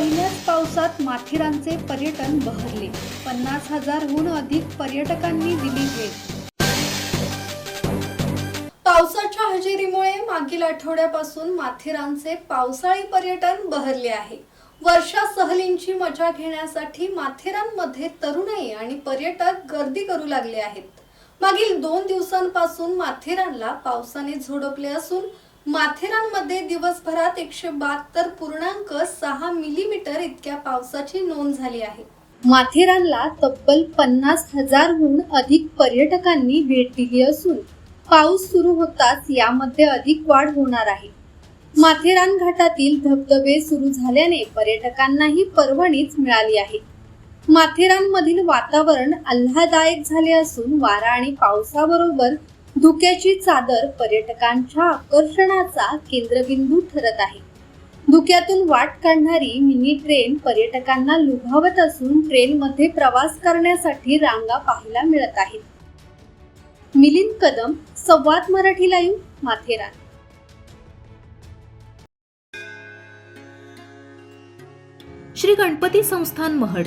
पहिल्याच पावसात माथेरानचे पर्यटन बहरले. पन्नास हजारहून अधिक पर्यटकांनी दिली भेट. पावसाच्या हजेरीमुळे मागील आठवड्यापासून माथेरानचे पावसाळी पर्यटन बहरले आहे. वर्षा सहलींची मजा घेण्यासाठी माथेरानमध्ये तरुणाई आणि पर्यटक गर्दी करू लागले आहेत. मागील दोन दिवसांपासून माथेरानला पावसाने झोडपले असून माथेरानमध्ये दिवसभरात एकशे बहात्तर पूर्णांक सहा मिलीमीटर इतक्या पावसाची नोंद झाली आहे. माथेरानला तब्बल पन्नास हजारहून अधिक पर्यटकांनी भेट दिली असून पाऊस सुरू होताच यामध्ये अधिक वाढ होणार आहे. माथेरान घाटातील धबधबे सुरू झाल्याने पर्यटकांनाही परवणीच मिळाली आहे. माथेरानमधील वातावरण आल्हादायक झाले असून वारा आणि पावसाबरोबर धुक्याची चादर पर्यटकांच्या आकर्षणाचा केंद्रबिंदू ठरत आहे. धुक्यातून वाट काढणारी मिनी ट्रेन पर्यटकांना लुभावत असून ट्रेनमध्ये प्रवास करण्यासाठी रांगा पाहायला मिळत आहेत. मिलिंद कदम संवाद मराठी लाईव्ह माथेरान. श्री गणपती संस्थान महड.